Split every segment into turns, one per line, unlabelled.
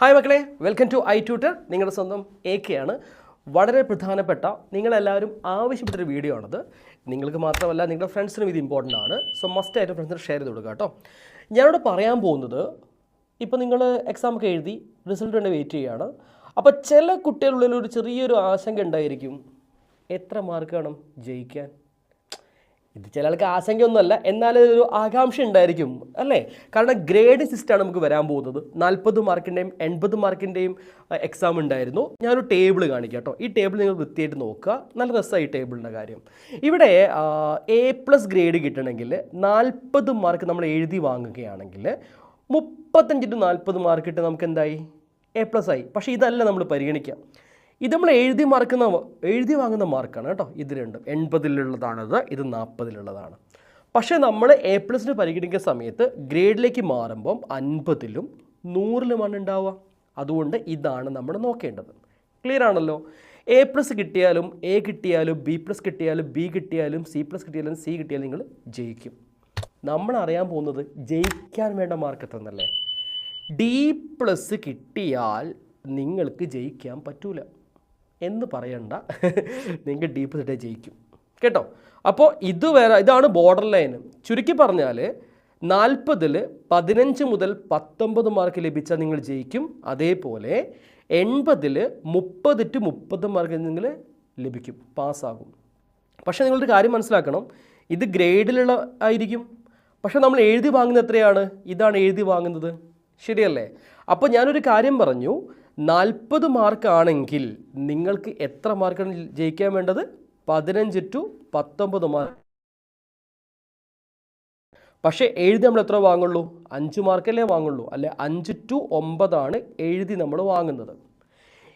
Hi മക്കളെ welcome to I tutor നിങ്ങളുടെ സ്വന്തം എ കെ ആണ്. വളരെ പ്രധാനപ്പെട്ട നിങ്ങളെല്ലാവരും ആവശ്യപ്പെട്ടൊരു വീഡിയോ ആണത്. നിങ്ങൾക്ക് മാത്രമല്ല നിങ്ങളുടെ ഫ്രണ്ട്സിനും ഇത് ഇമ്പോർട്ടന്റ് ആണ്. സോ മസ്റ്റ് ആയിട്ട് ഫ്രണ്ട്സിന് ഷെയർ ചെയ്ത് കൊടുക്കുക കേട്ടോ. ഞാനിവിടെ പറയാൻ പോകുന്നത് ഇപ്പോൾ നിങ്ങൾ എക്സാം ഒക്കെ എഴുതി റിസൾട്ട് വേണ്ടി വെയിറ്റ് ചെയ്യുകയാണ്. അപ്പോൾ ചില കുട്ടികളുള്ളിൽ ഒരു ചെറിയൊരു ആശങ്ക ഉണ്ടായിരിക്കും. എത്ര മാർക്ക് വേണം ജയിക്കാൻ? ഇത് ചില ആൾക്ക് ആശങ്കയൊന്നുമല്ല എന്നാലും ഒരു ആകാംക്ഷ ഉണ്ടായിരിക്കും അല്ലേ? കാരണം ഗ്രേഡ് സിസ്റ്റമാണ് നമുക്ക് വരാൻ പോകുന്നത്. നാൽപ്പത് മാർക്കിന്റെയും എൺപത് മാർക്കിന്റെയും എക്സാം ഉണ്ടായിരുന്നു. ഞാനൊരു ടേബിൾ കാണിക്കാം കേട്ടോ. ഈ ടേബിൾ നിങ്ങൾ വൃത്തിയായിട്ട് നോക്കുക. നല്ല രസമായി ടേബിളിന്റെ കാര്യം. ഇവിടെ എ പ്ലസ് ഗ്രേഡ് കിട്ടണമെങ്കിൽ നാൽപ്പത് മാർക്ക് നമ്മൾ എഴുതി വാങ്ങുകയാണെങ്കിൽ മുപ്പത്തഞ്ച് ടു നാൽപ്പത് മാർക്ക് നമുക്ക് എന്തായി? എ പ്ലസ് ആയി. പക്ഷേ ഇതല്ല നമ്മൾ പരിഗണിക്കുക. ഇത് നമ്മൾ എഴുതി മാർക്കുന്ന എഴുതി വാങ്ങുന്ന മാർക്കാണ് കേട്ടോ. ഇത് രണ്ടും. എൺപതിലുള്ളതാണത് ഇത് നാൽപ്പതിലുള്ളതാണ് പക്ഷേ നമ്മൾ എ പ്ലസിന് പരിഗണിക്കുന്ന സമയത്ത് ഗ്രേഡിലേക്ക് മാറുമ്പം അൻപതിലും നൂറിലുമാണ് ഉണ്ടാവുക. അതുകൊണ്ട് ഇതാണ് നമ്മൾ നോക്കേണ്ടത്. ക്ലിയർ ആണല്ലോ? എ പ്ലസ് കിട്ടിയാലും എ കിട്ടിയാലും ബി പ്ലസ് കിട്ടിയാലും ബി കിട്ടിയാലും സി പ്ലസ് കിട്ടിയാലും സി കിട്ടിയാലും നിങ്ങൾ ജയിക്കും. നമ്മൾ അറിയാൻ പോകുന്നത് ജയിക്കാൻ വേണ്ട മാർക്ക് എത്രന്നല്ലേ ഡി പ്ലസ് കിട്ടിയാൽ നിങ്ങൾക്ക് ജയിക്കാൻ പറ്റൂല. എന്ന് പറയണ്ട. നിങ്ങൾക്ക് ഡീപ്പ് സെറ്റേ ജയിക്കും. കേട്ടോ? അപ്പോൾ ഇത് വേറെ ഇതാണ് ബോർഡർ ലൈൻ ചുരുക്കി പറഞ്ഞാൽ നാൽപ്പതിൽ പതിനഞ്ച് മുതൽ പത്തൊമ്പത് മാർക്ക് ലഭിച്ചാൽ നിങ്ങൾ ജയിക്കും. അതേപോലെ എൺപതിൽ മുപ്പത് ടു മുപ്പത് മാർക്ക് നിങ്ങൾ ലഭിക്കും. പാസ്സാകും. പക്ഷേ നിങ്ങളൊരു കാര്യം മനസ്സിലാക്കണം. ഇത് ഗ്രേഡിലുള്ള ആയിരിക്കും. പക്ഷേ നമ്മൾ എഴുതി വാങ്ങുന്നത് എത്രയാണ്? ഇതാണ് എഴുതി വാങ്ങുന്നത്. ശരിയല്ലേ? അപ്പോൾ ഞാനൊരു കാര്യം പറഞ്ഞു. നാൽപ്പത് മാർക്കാണെങ്കിൽ നിങ്ങൾക്ക് എത്ര മാർക്കാണ് ജയിക്കാൻ വേണ്ടത്? പതിനഞ്ച് ടു പത്തൊമ്പത് മാർക്ക് പക്ഷേ എഴുതി നമ്മൾ എത്ര വാങ്ങുള്ളൂ? അഞ്ച് മാർക്കല്ലേ വാങ്ങുള്ളൂ. അല്ലെ അഞ്ച് ടു ഒമ്പതാണ് എഴുതി നമ്മൾ വാങ്ങുന്നത്.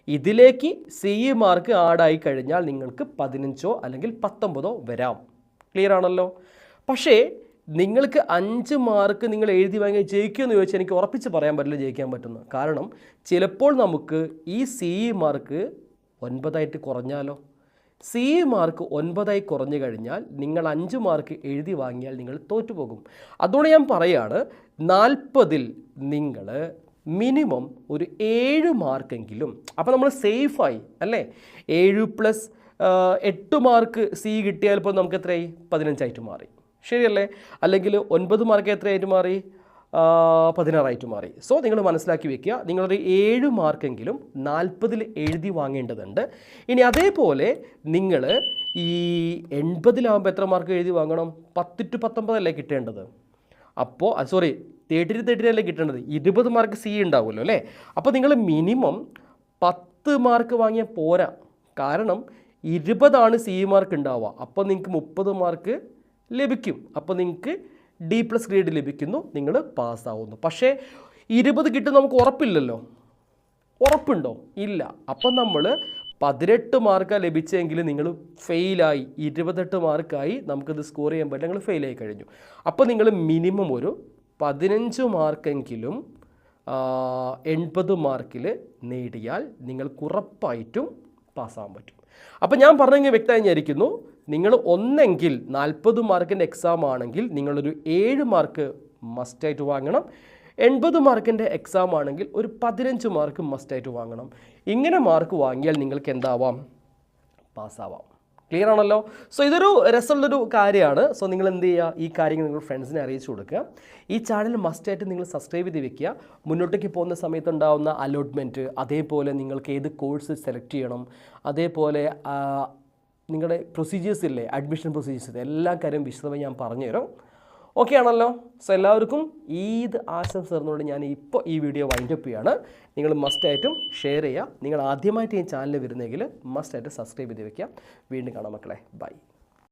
ഇതിലേക്ക് സി ഇ മാർക്ക് ആഡായി കഴിഞ്ഞാൽ നിങ്ങൾക്ക് പതിനഞ്ചോ അല്ലെങ്കിൽ പത്തൊമ്പതോ വരാം. ക്ലിയർ ആണല്ലോ? പക്ഷേ നിങ്ങൾക്ക് അഞ്ച് മാർക്ക് നിങ്ങൾ എഴുതി വാങ്ങി ജയിക്കുമെന്ന് ചോദിച്ചാൽ എനിക്ക് ഉറപ്പിച്ച് പറയാൻ പറ്റില്ല ജയിക്കാൻ പറ്റുന്നു കാരണം ചിലപ്പോൾ നമുക്ക് ഈ സി ഇ മാർക്ക് ഒൻപതായിട്ട് കുറഞ്ഞാലോ? സി ഇ മാർക്ക് ഒൻപതായി കുറഞ്ഞു കഴിഞ്ഞാൽ നിങ്ങൾ അഞ്ച് മാർക്ക് എഴുതി വാങ്ങിയാൽ നിങ്ങൾ തോറ്റുപോകും. അതുകൊണ്ട് ഞാൻ പറയാണ് നാൽപ്പതിൽ നിങ്ങൾ മിനിമം ഒരു ഏഴ് മാർക്കെങ്കിലും അപ്പോൾ നമ്മൾ സേഫായി അല്ലേ? ഏഴ് പ്ലസ് എട്ട് മാർക്ക് സി കിട്ടിയാൽ ഇപ്പോൾ നമുക്ക് എത്രയായി? പതിനഞ്ചായിട്ട് മാറി. ശരിയല്ലേ? അല്ലെങ്കിൽ ഒൻപത് മാർക്ക് എത്രയായിട്ട് മാറി? പതിനാറായിട്ട് മാറി. സോ നിങ്ങൾ മനസ്സിലാക്കി വെക്കുക. നിങ്ങളൊരു ഏഴ് മാർക്കെങ്കിലും നാൽപ്പതിൽ എഴുതി വാങ്ങേണ്ടതുണ്ട്. ഇനി അതേപോലെ നിങ്ങൾ ഈ എൺപതിലാകുമ്പോൾ എത്ര മാർക്ക് എഴുതി വാങ്ങണം? പത്ത് ടു പത്തൊമ്പതല്ലേ കിട്ടേണ്ടത്? അപ്പോൾ സോറി തേർട്ടി ടു തേർട്ടി അല്ലേ കിട്ടേണ്ടത്? ഇരുപത് മാർക്ക് സി ഉണ്ടാവുമല്ലോ അല്ലേ? അപ്പോൾ നിങ്ങൾ മിനിമം പത്ത് മാർക്ക് വാങ്ങിയാൽ പോരാ. കാരണം ഇരുപതാണ് സി മാർക്ക് ഉണ്ടാവുക. അപ്പോൾ നിങ്ങൾക്ക് മുപ്പത് മാർക്ക് ലഭിക്കും. അപ്പോൾ നിങ്ങൾക്ക് ഡി പ്ലസ് ഗ്രേഡ് ലഭിക്കുന്നു. നിങ്ങൾ പാസ്സാവുന്നു. പക്ഷേ ഇരുപത് കിട്ടും നമുക്ക് ഉറപ്പില്ലല്ലോ. ഉറപ്പുണ്ടോ? ഇല്ല. അപ്പം നമ്മൾ പതിനെട്ട് മാർക്കാണ് ലഭിച്ചെങ്കിൽ നിങ്ങൾ ഫെയിലായി. ഇരുപത്തെട്ട് മാർക്കായി നമുക്കിത് സ്കോർ ചെയ്യാൻ പറ്റില്ല നിങ്ങൾ ഫെയിലായി കഴിഞ്ഞു. അപ്പോൾ നിങ്ങൾ മിനിമം ഒരു പതിനഞ്ച് മാർക്കെങ്കിലും എൺപത് മാർക്കിൽ നേടിയാൽ നിങ്ങൾക്ക് ഉറപ്പായിട്ടും പാസ്സാകാൻ പറ്റും. അപ്പോൾ ഞാൻ പറഞ്ഞെങ്കിൽ വ്യക്തമായി വിചാരിക്കുന്നു നിങ്ങൾ ഒന്നെങ്കിൽ നാൽപ്പത് മാർക്കിന്റെ എക്സാം ആണെങ്കിൽ നിങ്ങളൊരു ഏഴ് മാർക്ക് മസ്റ്റായിട്ട് വാങ്ങണം. എൺപത് മാർക്കിന്റെ എക്സാം ആണെങ്കിൽ ഒരു പതിനഞ്ച് മാർക്ക് മസ്റ്റായിട്ട് വാങ്ങണം. ഇങ്ങനെ മാർക്ക് വാങ്ങിയാൽ നിങ്ങൾക്ക് എന്താവാം? പാസ്സാവാം ക്ലിയർ ആണല്ലോ? സോ ഇതൊരു രസമുള്ളൊരു കാര്യമാണ്. സോ നിങ്ങൾ എന്ത് ചെയ്യുക? ഈ കാര്യങ്ങൾ നിങ്ങൾ ഫ്രണ്ട്സിനെ അറിയിച്ചു കൊടുക്കുക. ഈ ചാനൽ മസ്റ്റായിട്ട് നിങ്ങൾ സബ്സ്ക്രൈബ് ചെയ്ത് വെക്കുക. മുന്നോട്ടേക്ക് പോകുന്ന സമയത്ത് ഉണ്ടാകുന്ന അലോട്ട്മെന്റ് അതേപോലെ നിങ്ങൾക്ക് ഏത് കോഴ്സ് സെലക്ട് ചെയ്യണം അതേപോലെ നിങ്ങളുടെ പ്രൊസീജിയേഴ്സ് ഇല്ലേ? അഡ്മിഷൻ പ്രൊസീജിയേഴ്സ് എല്ലാ കാര്യം വിശദമായി ഞാൻ പറഞ്ഞുതരും. ഓക്കെ ആണല്ലോ? സോ എല്ലാവർക്കും ഈദ് ആശംസ തന്നുകൊണ്ട് ഞാൻ ഇപ്പോൾ ഈ വീഡിയോ വൈൻഡപ്പ് ചെയ്യാണ്. നിങ്ങൾ മസ്റ്റായിട്ടും ഷെയർ ചെയ്യുക. നിങ്ങൾ ആദ്യമായിട്ട് ഈ ചാനൽ വരുന്നെങ്കിൽ മസ്റ്റായിട്ട് സബ്സ്ക്രൈബ് ചെയ്ത് വെക്കുക. വീണ്ടും കാണാം മക്കളെ. ബൈ